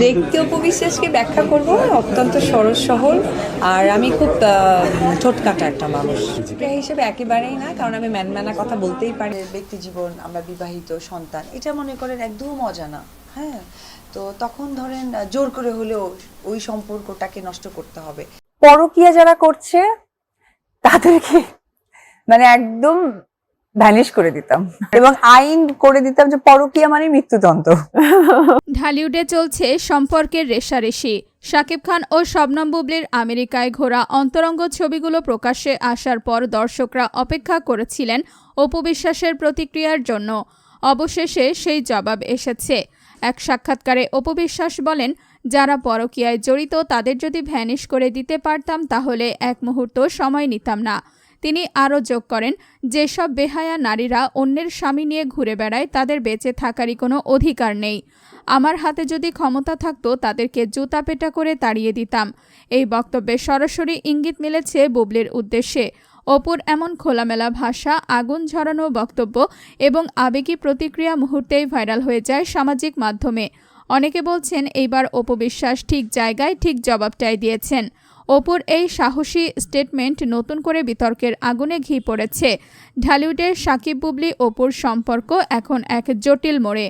ব্যক্তি উপবিশ্বাসকে ব্যাখ্যা করব। অত্যন্ত সরস সহল। আর আমি খুব ঠোঁটকাটা একটা মানুষ। প্রিয়া হিসেবে একেবারেই না কারণ আমি ম্যানম্যানা কথা বলতেই পারি। ব্যক্তি জীবন আমরা বিবাহিত সন্তান এটা মনে করেন একদম অজানা হ্যাঁ? তো তখন ধরেন জোর করে হলেও ওই সম্পর্কটাকে নষ্ট করতে হবে। পরকিয়া যারা করছে তাদেরকে মানে একদম ভ্যানিশ করে দিতাম। এবং আইন করে দিতাম যে পরকিয়া মানে মৃত্যুদণ্ড। ঢালিউডে চলছে সম্পর্কের রেশারেশি। শাকিব খান ও শবনম বুবলির আমেরিকায় ঘোরা অন্তরঙ্গ ছবিগুলো প্রকাশ্যে আসার পর দর্শকরা অপেক্ষা করেছিলেন অপু বিশ্বাসের প্রতিক্রিয়ার জন্য। অবশেষে সেই জবাব এসেছে। এক সাক্ষাৎকারে অপু বলেন, যারা পরকীয়ায় জড়িত তাদের যদি ভ্যানিশ করে দিতে পারতাম তাহলে এক মুহূর্ত সময় নিতাম না। তিনি আরও যোগ করেন, যেসব বেহায়া নারীরা অন্যের স্বামী নিয়ে ঘুরে বেড়ায়, তাদের বেঁচে থাকারই কোনো অধিকার নেই। আমার হাতে যদি ক্ষমতা থাকতো, তাদেরকে জুতা পেটা করে তাড়িয়ে দিতাম। এই বক্তব্যে সরাসরি ইঙ্গিত মিলেছে বুবলির উদ্দেশ্যে। অপুর এমন খোলামেলা ভাষা, আগুন ঝরানো বক্তব্য এবং আবেগী প্রতিক্রিয়া মুহূর্তেই ভাইরাল হয়ে যায় সামাজিক মাধ্যমে। অনেকে বলছেন, এইবার অপবিশ্বাস ঠিক জায়গায় ঠিক জবাবটাই দিয়েছেন। অপুর এই সাহসী স্টেটমেন্ট নতুন করে বিতর্কের আগুনে ঘি পড়েছে। ঢালিউডের সাকিব বুবলি অপুর সম্পর্ক এখন এক জটিল মোড়ে।